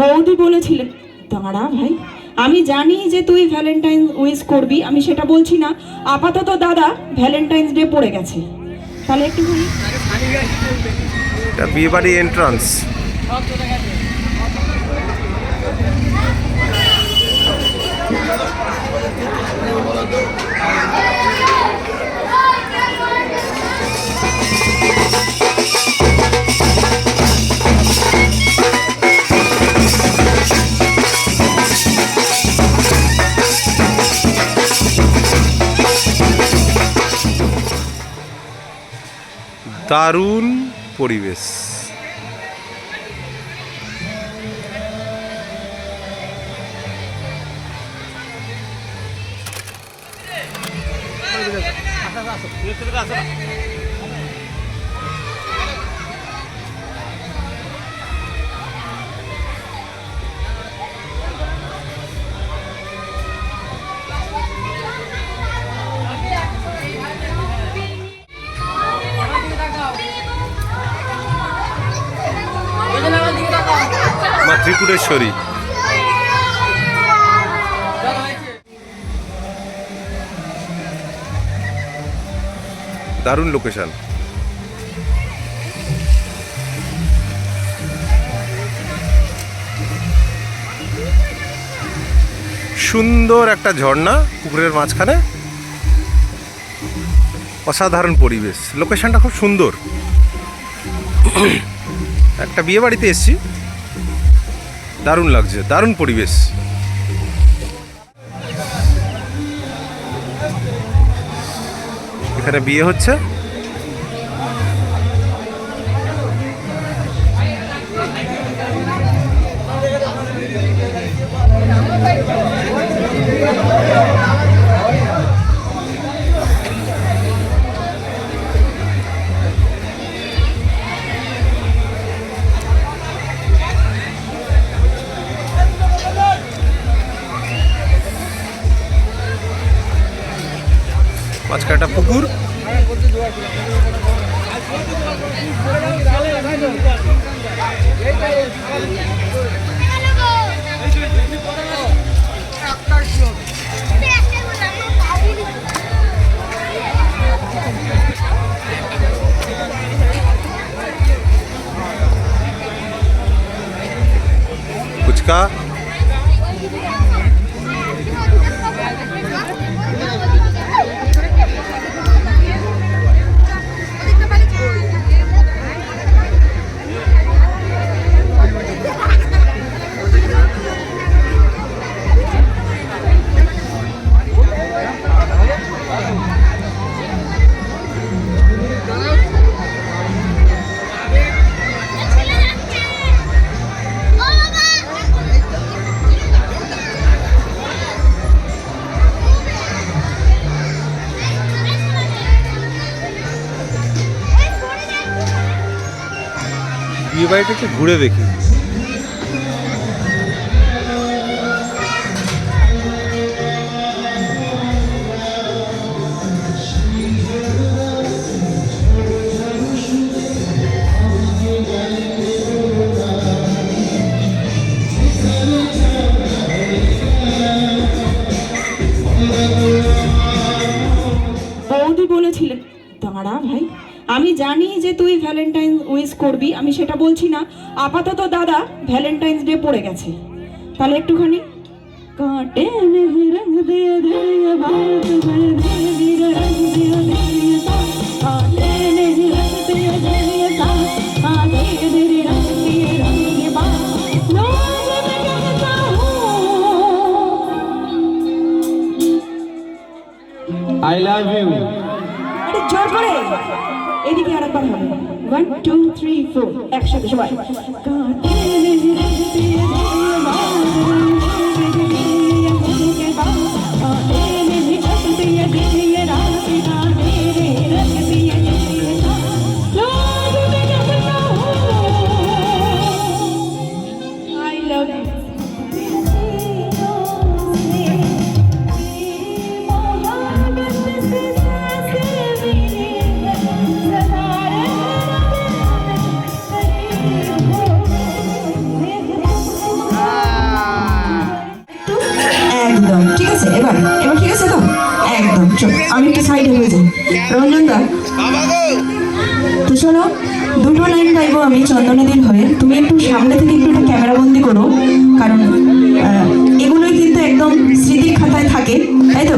বৌদি বলেছিলেন দাঁড়া ভাই আমি জানি যে তুই ভ্যালেন্টাইন উইস করবি আমি সেটা বলছি না। আপাতত দাদা ভ্যালেন্টাইন্স ডে পড়ে গেছে। তাহলে একটু এটা বিয়ে বাড়ি এন্ট্রান্স দারুণ পরিবেশ। মা ত্রিপুরেশ্বরী দারুণ লোকেশন সুন্দর একটা ঝর্ণা পুকুরের মাঝখানে। অসাধারণ পরিবেশ। লোকেশনটা খুব সুন্দর। একটা বিয়ে বাড়িতে এসছি। দারুণ লাগছে দারুণ পরিবেশ। এখানে বিয়ে হচ্ছে? মাঝখানে একটা পুকুর। ফুচকা। বাড়িটা ঘুরে দেখি। বলেছিলেন দাঁড়া ভাই আমি জানি যে তুই ভ্যালেন্টাইন উইস করবি, আমি সেটা বলছি না আপাতত দাদা ভ্যালেন্টাইন্স ডে পড়ে গেছে তাহলে একটুখানি কাটে I love you. এদিকে আরেকবার হবে। ওয়ান টু থ্রি ফোর একসাথে সবাই। চল সাইড একটু হয়ে যায়। রঞ্জন দা তো শোনো দুটো লাইন গাইবো আমি চন্দনদিন হয়ে। তুমি একটু সামনে থেকে একটু এটা ক্যামেরাবন্দি করো, কারণ এগুলোই কিন্তু একদম স্মৃতির খাতায় থাকে, তাই তো?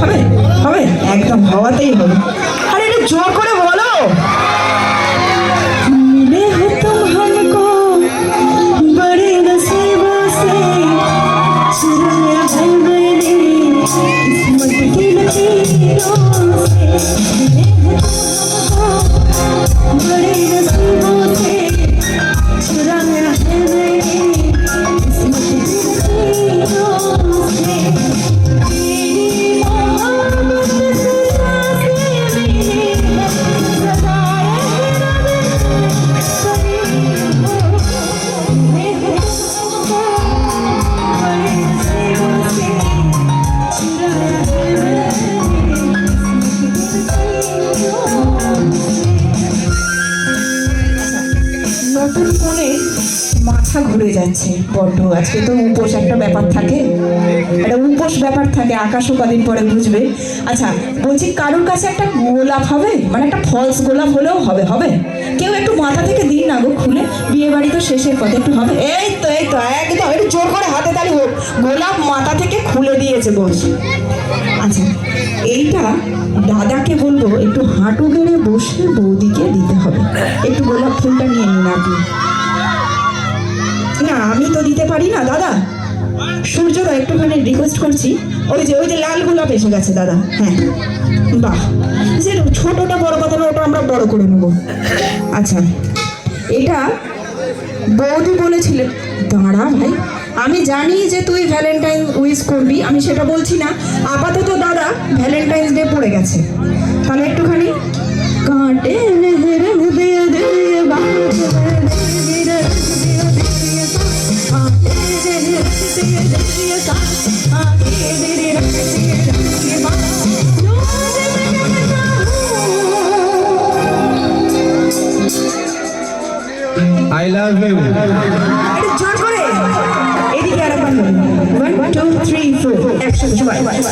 হবে হবে একদম হওয়াতেই হবে। আরে একটু জোর করে বলো। যাচ্ছে বড্ড আজকে তো উপোস একটা ব্যাপার থাকে। একটা উপোস ব্যাপার থাকে, আকাশও কদিন পরে বুঝবে। আচ্ছা বলছি কারোর কাছে একটা গোলাপ হবে? মানে একটা ফলস গোলাপ হলেও হবে হবে? কেউ একটু মাথা থেকে দিন না গো খুলে বিয়ে বাড়ি তো শেষের কথা একটু হবে? এই তো এই তো, একদম, একটু জোর করে হাতে তালি হোক। গোলাপ মাথা থেকে খুলে দিয়েছে বস আচ্ছা এইটা দাদাকে বলব, একটু হাঁটু গেড়ে বসে বৌদিকে দিতে হবে। একটু গোলাপ ফুলটা নিয়ে নিন আপনি। আমি তো দিতে পারি না, দাদা। সূর্যদা একটুখানি রিকোয়েস্ট করছি। ওই যে ওই যে লাল গোলাপ এসে গেছে, দাদা। হ্যাঁ। বাহ। যে ছোটটা বড় কথা না ওটা আমরা বড় করে নেব। আচ্ছা। এটা বৌদি বলেছিলেন দাঁড়া ভাই, আমি জানি যে তুই ভ্যালেন্টাইন উইশ করবি, আমি সেটা বলছি না। আপাতত দাদা ভ্যালেন্টাইন্স ডে পড়ে গেছে। তাহলে একটুখানি কাঁটে I love you. একটু জোর করে। এদিকে আরেকবার ওয়ান টু থ্রি ফোর একসাথে সবাই। আরে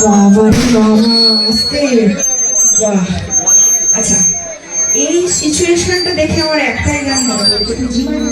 Wah, baru banget. Wah, aja. এই সিচুয়েশনটা দেখে আমার একটাই গান মনে পড়ছে জীবন